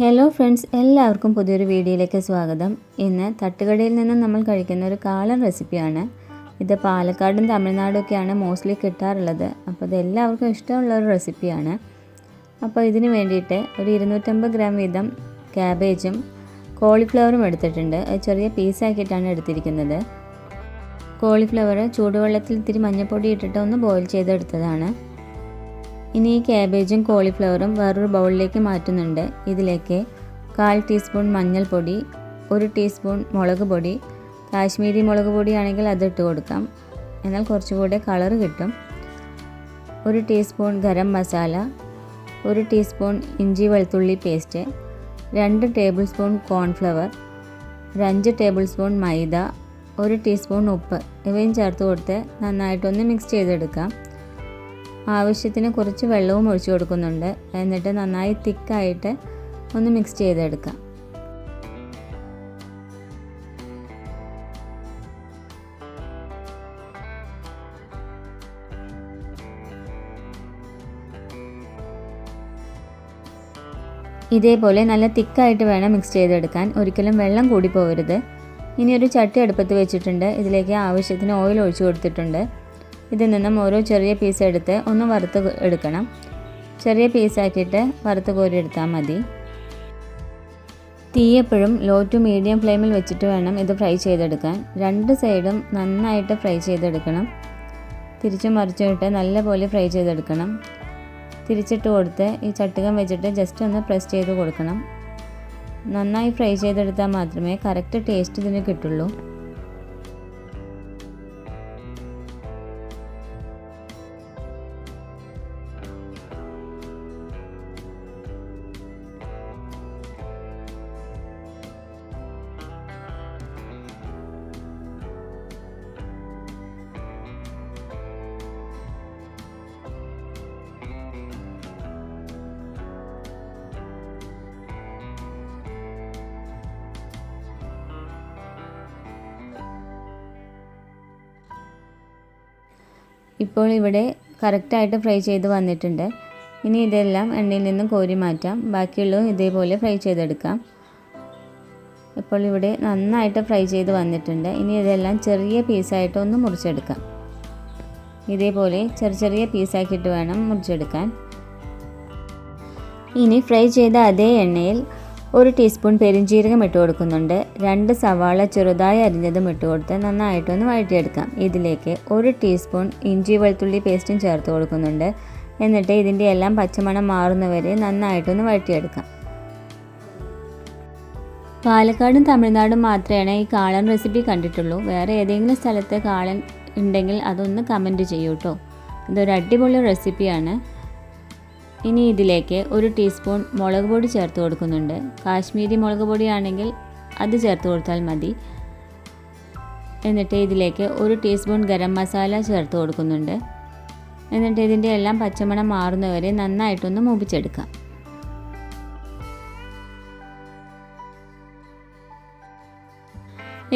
Hello friends എല്ലാവർക്കും പുതിയൊരു വീഡിയോയിലേക്ക് സ്വാഗതം. ഇന്ന് തട്ടുകടയിൽ നിന്ന് നമ്മൾ കഴിക്കുന്ന ഒരു കാളൻ റെസിപ്പിയാണ് ഇത് പാലക്കാടും തമിഴ്നാടും ഒക്കെയാണ് മോസ്റ്റ്ലി കിട്ടാറുള്ളത്. അപ്പോൾ ഇത് എല്ലാവർക്കും ഇഷ്ടമുള്ള ഒരു റെസിപ്പിയാണ് അപ്പോൾ ഇതിന് വേണ്ടിയിട്ട് ഒരു ഇരുന്നൂറ്റമ്പത് ഗ്രാം വീതം ക്യാബേജും കോളിഫ്ലവറും എടുത്തിട്ടുണ്ട്. അത് ചെറിയ പീസാക്കിയിട്ടാണ് എടുത്തിരിക്കുന്നത്. കോളിഫ്ലവർ ചൂടുവെള്ളത്തിൽ ഇത്തിരി മഞ്ഞൾപ്പൊടി ഇട്ടിട്ട് ഒന്ന് ബോയിൽ ചെയ്തെടുത്തതാണ്. ഇനി ഈ ക്യാബേജും കോളിഫ്ലവറും വേറൊരു ബൗളിലേക്ക് മാറ്റുന്നുണ്ട്. ഇതിലേക്ക് കാൽ ടീസ്പൂൺ മഞ്ഞൾപ്പൊടി ഒരു ടീസ്പൂൺ മുളക് പൊടി കാശ്മീരി മുളക് പൊടിയാണെങ്കിൽ അത് ഇട്ട് കൊടുക്കാം. എന്നാൽ കുറച്ചുകൂടെ കളർ കിട്ടും. ഒരു ടീസ്പൂൺ ഗരം മസാല ഒരു ടീസ്പൂൺ ഇഞ്ചി വെളുത്തുള്ളി പേസ്റ്റ് രണ്ട് ടേബിൾ സ്പൂൺ കോൺഫ്ലവർ ഒരു ടേബിൾ സ്പൂൺ മൈദ ഒരു ടീസ്പൂൺ ഉപ്പ്. ഇവയും ചേർത്ത് കൊടുത്ത് നന്നായിട്ടൊന്ന് മിക്സ് ചെയ്തെടുക്കാം. ആവശ്യത്തിന് കുറച്ച് വെള്ളവും ഒഴിച്ചു കൊടുക്കുന്നുണ്ട്. എന്നിട്ട് നന്നായി തിക്കായിട്ട് ഒന്ന് മിക്സ് ചെയ്തെടുക്കാം. ഇതേപോലെ നല്ല തിക്കായിട്ട് വേണം മിക്സ് ചെയ്തെടുക്കാൻ. ഒരിക്കലും വെള്ളം കൂടി പോകരുത് ഇനി ഒരു ചട്ടി അടുപ്പത്ത് വെച്ചിട്ടുണ്ട്. ഇതിലേക്ക് ആവശ്യത്തിന് ഓയിൽ ഒഴിച്ചു കൊടുത്തിട്ടുണ്ട്. ഇതിൽ നിന്നും ഓരോ ചെറിയ പീസ് എടുത്ത് ഒന്ന് വറുത്ത് എടുക്കണം. ചെറിയ പീസാക്കിയിട്ട് വറുത്ത് കോരി എടുത്താൽ മതി. തീ എപ്പോഴും ലോ ടു മീഡിയം ഫ്ലെയിമിൽ വെച്ചിട്ട് വേണം ഇത് ഫ്രൈ ചെയ്തെടുക്കാൻ. രണ്ട് സൈഡും നന്നായിട്ട് ഫ്രൈ ചെയ്തെടുക്കണം. തിരിച്ചും മറിച്ചിട്ട് നല്ലപോലെ ഫ്രൈ ചെയ്തെടുക്കണം. തിരിച്ചിട്ട് കൊടുത്ത് ഈ ചട്ടുകം വെച്ചിട്ട് ജസ്റ്റ് ഒന്ന് പ്രസ് ചെയ്ത് കൊടുക്കണം. നന്നായി ഫ്രൈ ചെയ്തെടുത്താൽ മാത്രമേ കറക്റ്റ് ടേസ്റ്റ് ഇതിന് കിട്ടുള്ളൂ. ഇപ്പോൾ ഇവിടെ കറക്റ്റായിട്ട് ഫ്രൈ ചെയ്ത് വന്നിട്ടുണ്ട്. ഇനി ഇതെല്ലാം എണ്ണയിൽ നിന്നും കോരി മാറ്റാം. ബാക്കിയുള്ളതും ഇതേപോലെ ഫ്രൈ ചെയ്തെടുക്കാം. ഇപ്പോൾ ഇവിടെ നന്നായിട്ട് ഫ്രൈ ചെയ്ത് വന്നിട്ടുണ്ട്. ഇനി ഇതെല്ലാം ചെറിയ പീസായിട്ട് ഒന്ന് മുറിച്ചെടുക്കാം. ഇതേപോലെ ചെറിയ ചെറിയ പീസാക്കിയിട്ട് വേണം മുറിച്ചെടുക്കാൻ. ഇനി ഫ്രൈ ചെയ്ത അതേ എണ്ണയിൽ ഒരു ടീസ്പൂൺ പെരിഞ്ജീരകം ഇട്ട് കൊടുക്കുന്നുണ്ട്. രണ്ട് സവാള ചെറുതായി അരിഞ്ഞതും ഇട്ട് കൊടുത്ത് നന്നായിട്ടൊന്ന് വഴറ്റിയെടുക്കാം. ഇതിലേക്ക് ഒരു ടീസ്പൂൺ ഇഞ്ചി വെളുത്തുള്ളി പേസ്റ്റും ചേർത്ത് കൊടുക്കുന്നുണ്ട്. എന്നിട്ട് ഇതിന്റെ എല്ലാം പച്ചമണം മാറുന്നവരെ നന്നായിട്ടൊന്ന് വഴറ്റിയെടുക്കാം. പാലക്കാടും തമിഴ്നാടും മാത്രമേ ഈ കാളൻ റെസിപ്പി കണ്ടിട്ടുള്ളൂ. വേറെ ഏതെങ്കിലും സ്ഥലത്ത് കാളൻ ഉണ്ടെങ്കിൽ അതൊന്ന് കമന്റ് ചെയ്യൂ കേട്ടോ ഇതൊരു അടിപൊളി റെസിപ്പിയാണ്. ഇനി ഇതിലേക്ക് ഒരു ടീസ്പൂൺ മുളക് പൊടി ചേർത്ത് കൊടുക്കുന്നുണ്ട്. കാശ്മീരി മുളക് പൊടിയാണെങ്കിൽ അത് ചേർത്ത് കൊടുത്താൽ മതി. എന്നിട്ട് ഇതിലേക്ക് ഒരു ടീസ്പൂൺ ഗരം മസാല ചേർത്ത് കൊടുക്കുന്നുണ്ട്. എന്നിട്ട് ഇതിന്റെ എല്ലാം പച്ചമണം മാറുന്നവരെ നന്നായിട്ടൊന്ന് മൂപ്പിച്ചെടുക്കാം.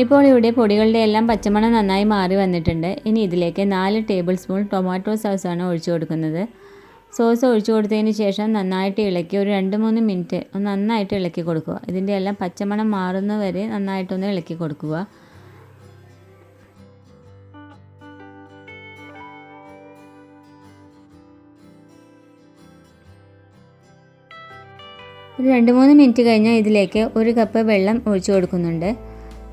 ഇപ്പോൾ ഇവിടെ പൊടികളുടെ എല്ലാം പച്ചമണം നന്നായി മാറി വന്നിട്ടുണ്ട്. ഇനി ഇതിലേക്ക് നാല് ടേബിൾ സ്പൂൺ ടൊമാറ്റോ സോസാണ് ഒഴിച്ചു കൊടുക്കുന്നത്. സോസ് ഒഴിച്ചു കൊടുത്തതിന് ശേഷം നന്നായിട്ട് ഇളക്കി ഒരു രണ്ട് മൂന്ന് മിനിറ്റ് ഒന്ന് നന്നായിട്ട് ഇളക്കി കൊടുക്കുക. ഇതിന്റെ എല്ലാം പച്ചമണം മാറുന്ന മാറുന്നവരെ നന്നായിട്ടൊന്ന് ഇളക്കി കൊടുക്കുക. ഒരു രണ്ട് മൂന്ന് മിനിറ്റ് കഴിഞ്ഞാൽ ഇതിലേക്ക് ഒരു കപ്പ് വെള്ളം ഒഴിച്ചു കൊടുക്കുന്നുണ്ട്.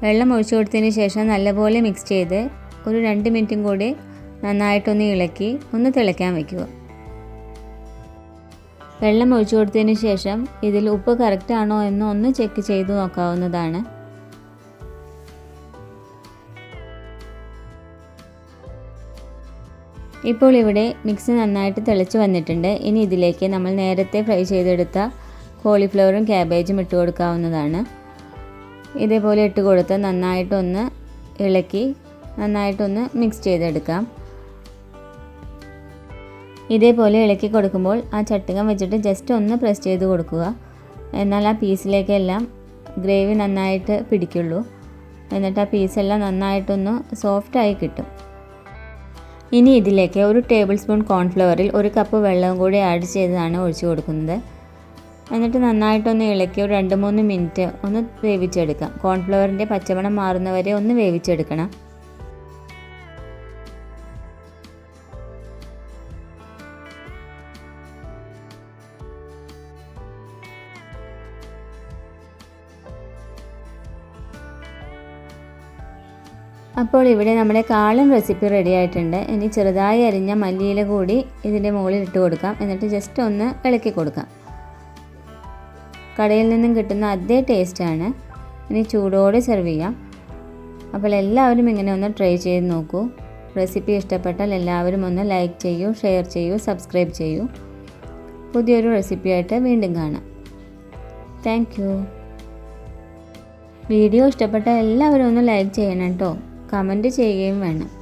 വെള്ളം ഒഴിച്ചു കൊടുത്തതിന് ശേഷം നല്ലപോലെ മിക്സ് ചെയ്ത് ഒരു രണ്ട് മിനിറ്റും കൂടി നന്നായിട്ടൊന്ന് ഇളക്കി ഒന്ന് തിളയ്ക്കാൻ വയ്ക്കുക. വെള്ളം ഒഴിച്ചു കൊടുത്തതിന് ശേഷം ഇതിൽ ഉപ്പ് കറക്റ്റ് ആണോ എന്ന് ഒന്ന് ചെക്ക് ചെയ്ത് നോക്കാവുന്നതാണ്. ഇപ്പോൾ ഇവിടെ മിക്സ് നന്നായിട്ട് തിളച്ച് വന്നിട്ടുണ്ട്. ഇനി ഇതിലേക്ക് നമ്മൾ നേരത്തെ ഫ്രൈ ചെയ്തെടുത്ത കോളിഫ്ലവറും ക്യാബേജും ഇട്ട് കൊടുക്കാവുന്നതാണ്. ഇതേപോലെ ഇട്ട് കൊടുത്ത് നന്നായിട്ടൊന്ന് ഇളക്കി നന്നായിട്ടൊന്ന് മിക്സ് ചെയ്തെടുക്കാം. ഇതേപോലെ ഇളക്കി കൊടുക്കുമ്പോൾ ആ ചട്ടുകം വെച്ചിട്ട് ജസ്റ്റ് ഒന്ന് പ്രസ് ചെയ്ത് കൊടുക്കുക. എന്നാൽ ആ പീസിലേക്കെല്ലാം ഗ്രേവി നന്നായിട്ട് പിടിക്കുള്ളൂ. എന്നിട്ട് ആ പീസെല്ലാം നന്നായിട്ടൊന്ന് സോഫ്റ്റായി കിട്ടും. ഇനി ഇതിലേക്ക് ഒരു ടേബിൾ സ്പൂൺ കോൺഫ്ലവറിൽ ഒരു കപ്പ് വെള്ളവും കൂടി ആഡ് ചെയ്തതാണ് ഒഴിച്ചു കൊടുക്കുന്നത്. എന്നിട്ട് നന്നായിട്ടൊന്ന് ഇളക്കി ഒരു രണ്ട് മൂന്ന് മിനിറ്റ് ഒന്ന് വേവിച്ചെടുക്കാം. കോൺഫ്ലവറിന്റെ പച്ചമണം മാറുന്നവരെ ഒന്ന് വേവിച്ചെടുക്കണം. അപ്പോൾ ഇവിടെ നമ്മുടെ കാളൻ റെസിപ്പി റെഡി ആയിട്ടുണ്ട്. ഇനി ചെറുതായി അരിഞ്ഞ മല്ലിയില കൂടി ഇതിന്റെ മുകളിൽ ഇട്ട് കൊടുക്കാം. എന്നിട്ട് ജസ്റ്റ് ഒന്ന് ഇളക്കി കൊടുക്കാം. കടയിൽ നിന്നും കിട്ടുന്ന അതേ ടേസ്റ്റാണ് ഇനി ചൂടോടെ സെർവ് ചെയ്യാം. അപ്പോൾ എല്ലാവരും ഇങ്ങനെ ഒന്ന് ട്രൈ ചെയ്ത് നോക്കൂ. റെസിപ്പി ഇഷ്ടപ്പെട്ടാൽ എല്ലാവരും ഒന്ന് ലൈക്ക് ചെയ്യൂ ഷെയർ ചെയ്യൂ സബ്സ്ക്രൈബ് ചെയ്യൂ. പുതിയൊരു റെസിപ്പിയായിട്ട് വീണ്ടും കാണാം. താങ്ക് വീഡിയോ ഇഷ്ടപ്പെട്ടാൽ എല്ലാവരും ഒന്ന് ലൈക്ക് ചെയ്യണം കേട്ടോ കമന്റ് ചെയ്യുകയും വേണം.